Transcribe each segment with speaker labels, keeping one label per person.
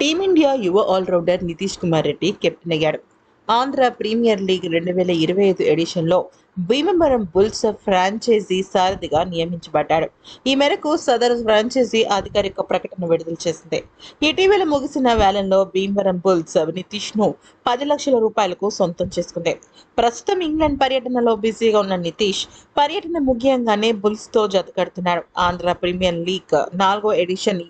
Speaker 1: Team India యువ allrounder Nitish Kumar Reddy captain అయ్యాడు. Andhra premier league రెండు వేల ఇరవై ఐదు ఎడిషన్లో భీమవరం బుల్స్ ఫ్రాంచైజీ సారథిగా నియమించబడ్డాడు. ఈ మేరకు సదరు ఫ్రాంచైజీ అధికారిక ప్రకటన విడుదల చేసింది. ఇటీవల ముగిసిన వేలంలో భీమవరం బుల్స్ నితీష్ను పది లక్షల రూపాయలకు సొంతం చేసుకుంది. ప్రస్తుతం ఇంగ్లాండ్ పర్యటనలో బిజీగా ఉన్న నితీష్ పర్యటన ముగియంగానే బుల్స్తో జతకడుతున్నాడు ఆంధ్ర ప్రీమియర్ లీగ్ నాలుగో ఎడిషన్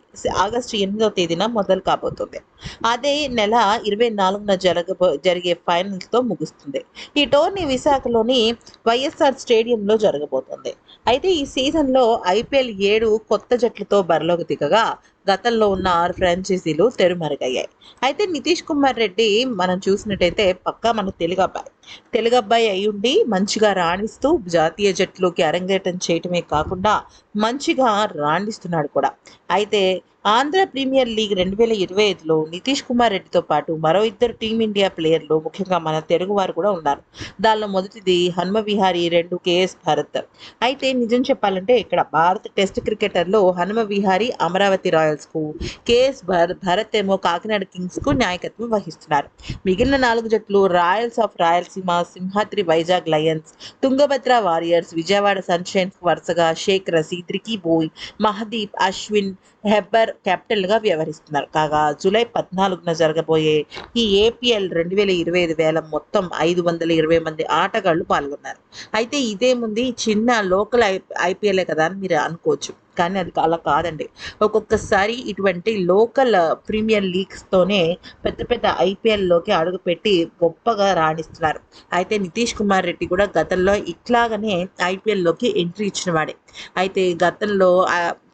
Speaker 1: ఆగస్టు ఎనిమిదో తేదీన మొదలు కాబోతుంది. అదే నెల ఇరవై నాలుగున జరగబో జరిగే ఫైనల్స్తో ముగుస్తుంది. ఈ టోర్నీ విశాఖలోని వైఎస్ఆర్ స్టేడియంలో జరగబోతోంది. అయితే ఈ సీజన్లో ఐపీఎల్ ఏడు కొత్త జట్లతో బరిలోకి దిగగా గతంలో ఉన్న ఆరు ఫ్రాంచైజీలు తెరుమరుగయ్యాయి. అయితే నితీష్ కుమార్ రెడ్డి మనం చూసినట్టయితే పక్కా మన తెలుగు అబ్బాయి. తెలుగు అబ్బాయి అయి ఉండి మంచిగా రాణిస్తూ జాతీయ జట్లోకి అరంగేటం చేయటమే కాకుండా మంచిగా రాణిస్తున్నాడు కూడా. అయితే ఆంధ్ర ప్రీమియర్ లీగ్ రెండు వేల ఇరవై ఐదులో నితీష్ కుమార్ రెడ్డితో పాటు మరో ఇద్దరు టీమిండియా ప్లేయర్లు ముఖ్యంగా మన తెలుగు వారు కూడా ఉన్నారు. దానిలో మొదటిది హనుమ విహారీ రెండు కేఎస్ భరత్. అయితే నిజం చెప్పాలంటే ఇక్కడ భారత టెస్ట్ క్రికెటర్లో హనుమ విహారీ అమరావతి రాయల్స్కు కేఎస్ భర్ భరత్ ఏమో కాకినాడ కింగ్స్కు నాయకత్వం వహిస్తున్నారు. మిగిలిన నాలుగు జట్లు Royals of Rayalaseema Simhadri Vizag Lions Tungabhadra Warriors Vijayawada Sunshine వరుసగా షేక్ రసీద్ రికీ బోయ్ మహదీప్ అశ్విన్ హెబ్బర్ కెప్టెన్గా వ్యవహరిస్తున్నారు. కాగా జూలై పద్నాలుగున జరగబోయే ఈ ఏపీఎల్ రెండు వేల ఇరవై ఐదు వేల మొత్తం ఐదు వందల ఇరవై మంది ఆటగాళ్ళు పాల్గొన్నారు. అయితే ఇదేముంది చిన్న లోకల్ ఐ ఐపీఎలే కదా అని మీరు అనుకోవచ్చు. కానీ అది అలా కాదండి. ఒక్కొక్కసారి ఇటువంటి లోకల్ ప్రీమియర్ లీగ్స్తోనే పెద్ద పెద్ద ఐపీఎల్లోకి అడుగుపెట్టి గొప్పగా రాణిస్తున్నారు. అయితే నితీష్ కుమార్ రెడ్డి కూడా గతంలో ఇట్లాగనే ఐపీఎల్లోకి ఎంట్రీ ఇచ్చినవాడే అయితే గతంలో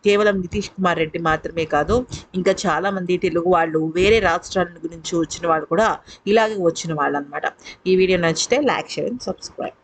Speaker 1: కేవలం నితీష్ కుమార్ రెడ్డి మాత్రమే కాదు ఇంకా చాలామంది తెలుగు వాళ్ళు వేరే రాష్ట్రాల గురించి వచ్చిన వాళ్ళు కూడా ఇలాగే వచ్చిన వాళ్ళు అనమాట ఈ వీడియో నచ్చితే లైక్ షేర్ అండ్ సబ్స్క్రైబ్.